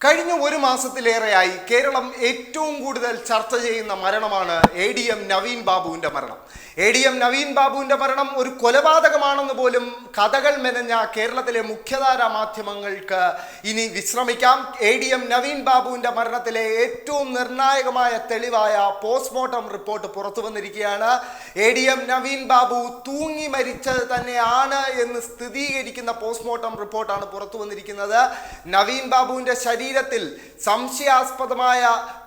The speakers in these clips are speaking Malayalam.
കഴിഞ്ഞ ഒരു മാസത്തിലേറെയായി കേരളം ഏറ്റവും കൂടുതൽ ചർച്ച ചെയ്യുന്ന മരണമാണ് എ ഡി എം നവീൻ ബാബുവിന്റെ മരണം. എ ഡി എം നവീൻ ബാബുവിന്റെ മരണം ഒരു കൊലപാതകമാണെന്ന് പോലും കഥകൾ മെനഞ്ഞ കേരളത്തിലെ മുഖ്യധാര മാധ്യമങ്ങൾക്ക് ഇനി വിശ്രമിക്കാം. എ ഡി എം നവീൻ ബാബുവിന്റെ മരണത്തിലെ ഏറ്റവും നിർണായകമായ തെളിവായ പോസ്റ്റ്മോർട്ടം റിപ്പോർട്ട് പുറത്തു വന്നിരിക്കുകയാണ്. A D M Naveen Babu തൂങ്ങി മരിച്ചത് തന്നെയാണ് എന്ന് സ്ഥിരീകരിക്കുന്ന പോസ്റ്റ്മോർട്ടം റിപ്പോർട്ടാണ് പുറത്തു വന്നിരിക്കുന്നത്. നവീൻ ബാബുവിന്റെ ശരീരത്തിൽ സംശയാസ്പദമായ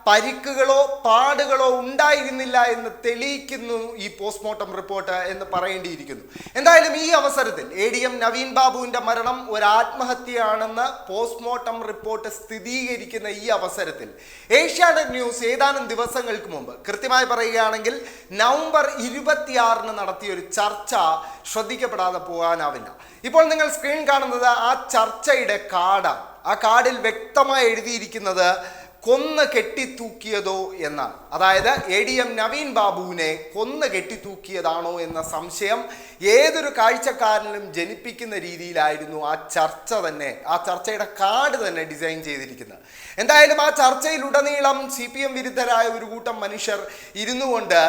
പരിക്കുകളോ പാടുകളോ ഉണ്ടായിരുന്നില്ല എന്ന് തെളിയിക്കുന്നു ഈ പോസ്റ്റ്മോർട്ടം റിപ്പോർട്ട് എന്ന് പറയേണ്ടിയിരിക്കുന്നു. എന്തായാലും ഈ അവസരത്തിൽ എ ഡി എം നവീൻ ബാബുവിന്റെ മരണം ഒരു ആത്മഹത്യയാണെന്ന് പോസ്റ്റ്മോർട്ടം റിപ്പോർട്ട് സ്ഥിരീകരിക്കുന്ന ഈ അവസരത്തിൽ ഏഷ്യാനെറ്റ് ന്യൂസ് ഏതാനും ദിവസങ്ങൾക്ക് മുമ്പ് കൃത്യമായി പറയുകയാണെങ്കിൽ നവംബർ ഇരുപത്തിയാറിന് നടത്തിയ ഒരു ചർച്ച ശ്രദ്ധിക്കപ്പെടാതെ പോകാനാവില്ല. ഇപ്പോൾ നിങ്ങൾ സ്ക്രീൻ കാണുന്നത് ആ ചർച്ചയുടെ കാർഡാണ് ആ കാർഡിൽ വ്യക്തമായി എഴുതിയിരിക്കുന്നത് കൊന്ന് കെട്ടിത്തൂക്കിയതോ എന്നാണ്. അതായത് എ ഡി എം നവീൻ ബാബുവിനെ കൊന്ന് കെട്ടിത്തൂക്കിയതാണോ എന്ന സംശയം ഏതൊരു കാഴ്ചക്കാരനും ജനിപ്പിക്കുന്ന രീതിയിലായിരുന്നു ആ ചർച്ച തന്നെ ആ ചർച്ചയുടെ കാർഡ് തന്നെ ഡിസൈൻ ചെയ്തിരിക്കുന്നത്. എന്തായാലും ആ ചർച്ചയിലുടനീളം സി പി എം വിരുദ്ധരായ ഒരു കൂട്ടം മനുഷ്യർ ഇരുന്നു കൊണ്ട്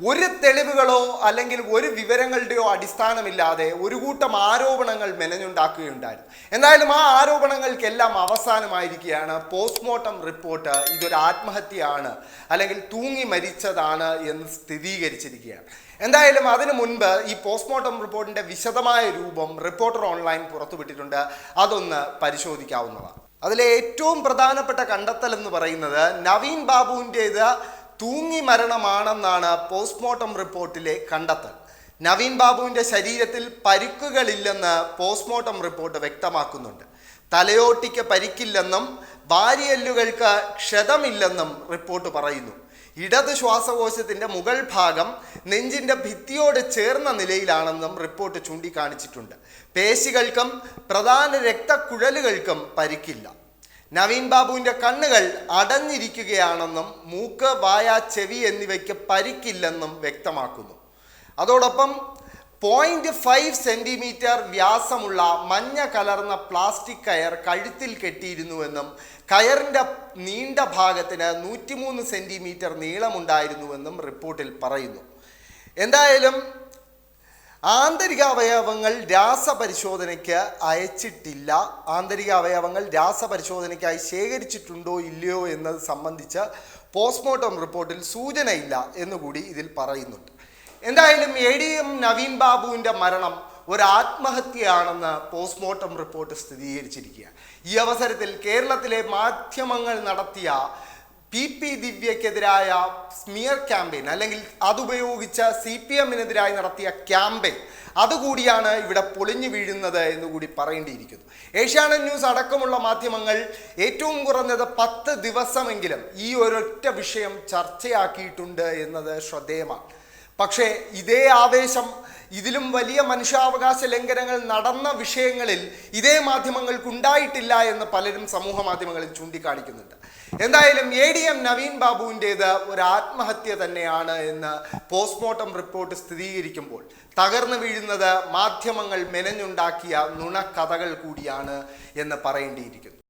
ഒരു തെളിവുകളോ അല്ലെങ്കിൽ ഒരു വിവരങ്ങളുടെയോ അടിസ്ഥാനമില്ലാതെ ഒരു കൂട്ടം ആരോപണങ്ങൾ മെനഞ്ഞുണ്ടാക്കുകയുണ്ടായിരുന്നു എന്തായാലും ആ ആരോപണങ്ങൾക്കെല്ലാം അവസാനമായിരിക്കുകയാണ്. പോസ്റ്റ്മോർട്ടം റിപ്പോർട്ട് ഇതൊരു ആത്മഹത്യയാണ് അല്ലെങ്കിൽ തൂങ്ങി മരിച്ചതാണ് എന്ന് സ്ഥിരീകരിച്ചിരിക്കുകയാണ്. എന്തായാലും അതിനു മുൻപ് ഈ പോസ്റ്റ്മോർട്ടം റിപ്പോർട്ടിന്റെ വിശദമായ രൂപം റിപ്പോർട്ടർ ഓൺലൈൻ പുറത്തുവിട്ടിട്ടുണ്ട്. അതൊന്ന് പരിശോധിക്കാവുന്നതാണ്. അതിലെ ഏറ്റവും പ്രധാനപ്പെട്ട കണ്ടെത്തൽ എന്ന് പറയുന്നത് നവീൻ ബാബുവിന്റേത് തൂങ്ങി മരണമാണെന്നാണ് പോസ്റ്റ്മോർട്ടം റിപ്പോർട്ടിലെ കണ്ടെത്തൽ. നവീൻ ബാബുവിന്റെ ശരീരത്തിൽ പരിക്കുകളില്ലെന്ന് പോസ്റ്റ്മോർട്ടം റിപ്പോർട്ട് വ്യക്തമാക്കുന്നുണ്ട്. തലയോട്ടിക്ക് പരിക്കില്ലെന്നും വാരിയല്ലുകൾക്ക് ക്ഷതമില്ലെന്നും റിപ്പോർട്ട് പറയുന്നു. ഇടത് ശ്വാസകോശത്തിന്റെ മുകൾ ഭാഗം നെഞ്ചിന്റെ ഭിത്തിയോട് ചേർന്ന നിലയിലാണെന്നും റിപ്പോർട്ട് ചൂണ്ടിക്കാണിച്ചിട്ടുണ്ട്. പേശികൾക്കും പ്രധാന രക്തക്കുഴലുകൾക്കും പരിക്കില്ല. നവീൻ ബാബുവിന്റെ കണ്ണുകൾ അടഞ്ഞിരിക്കുകയാണെന്നും മൂക്ക് വായ ചെവി എന്നിവയ്ക്ക് പരിക്കില്ലെന്നും വ്യക്തമാക്കുന്നു. അതോടൊപ്പം പോയിന്റ് ഫൈവ് സെന്റിമീറ്റർ വ്യാസമുള്ള മഞ്ഞ കലർന്ന പ്ലാസ്റ്റിക് കയർ കഴുത്തിൽ കെട്ടിയിരുന്നുവെന്നും കയറിന്റെ നീണ്ട ഭാഗത്തിന് നൂറ്റിമൂന്ന് സെന്റിമീറ്റർ നീളമുണ്ടായിരുന്നുവെന്നും റിപ്പോർട്ടിൽ പറയുന്നു. എന്തായാലും ആന്തരിക അവയവങ്ങൾ രാസപരിശോധനയ്ക്ക് അയച്ചിട്ടില്ല. ആന്തരിക അവയവങ്ങൾ രാസപരിശോധനയ്ക്കായി ശേഖരിച്ചിട്ടുണ്ടോ ഇല്ലയോ എന്നത് സംബന്ധിച്ച് പോസ്റ്റ്മോർട്ടം റിപ്പോർട്ടിൽ സൂചനയില്ല എന്നുകൂടി ഇതിൽ പറയുന്നുണ്ട്. എന്തായാലും എ ഡി എം നവീൻ ബാബുവിന്റെ മരണം ഒരു ആത്മഹത്യയാണെന്ന് പോസ്റ്റ്മോർട്ടം റിപ്പോർട്ട് സ്ഥിരീകരിച്ചിരിക്കുക ഈ അവസരത്തിൽ കേരളത്തിലെ മാധ്യമങ്ങൾ നടത്തിയ പി പി ദിവ്യക്കെതിരായ സ്മിയർ ക്യാമ്പയിൻ അല്ലെങ്കിൽ അതുപയോഗിച്ച സി പി എമ്മിനെതിരായി നടത്തിയ ക്യാമ്പയിൻ അതുകൂടിയാണ് ഇവിടെ പൊളിഞ്ഞു വീഴുന്നത് എന്നുകൂടി പറയേണ്ടിയിരിക്കുന്നു. ഏഷ്യാനെറ്റ് ന്യൂസ് അടക്കമുള്ള മാധ്യമങ്ങൾ ഏറ്റവും കുറഞ്ഞത് പത്ത് ദിവസമെങ്കിലും ഈ ഒരൊറ്റ വിഷയം ചർച്ചയാക്കിയിട്ടുണ്ട് എന്നത് ശ്രദ്ധേയമാണ്. പക്ഷേ ഇതേ ആവേശം ഇതിലും വലിയ മനുഷ്യാവകാശ ലംഘനങ്ങൾ നടന്ന വിഷയങ്ങളിൽ ഇതേ മാധ്യമങ്ങൾക്ക് ഉണ്ടായിട്ടില്ല എന്ന് പലരും സമൂഹ മാധ്യമങ്ങളിൽ ചൂണ്ടിക്കാണിക്കുന്നുണ്ട്. എന്തായാലും എ ഡി എം നവീൻ ബാബുവിന്റേത് ഒരു ആത്മഹത്യ തന്നെയാണ് എന്ന് പോസ്റ്റ്മോർട്ടം റിപ്പോർട്ട് സ്ഥിരീകരിക്കുമ്പോൾ തകർന്നു വീഴുന്നത് മാധ്യമങ്ങൾ മെനഞ്ഞുണ്ടാക്കിയ നുണക്കഥകൾ കൂടിയാണ് എന്ന് പറയേണ്ടിയിരിക്കുന്നു.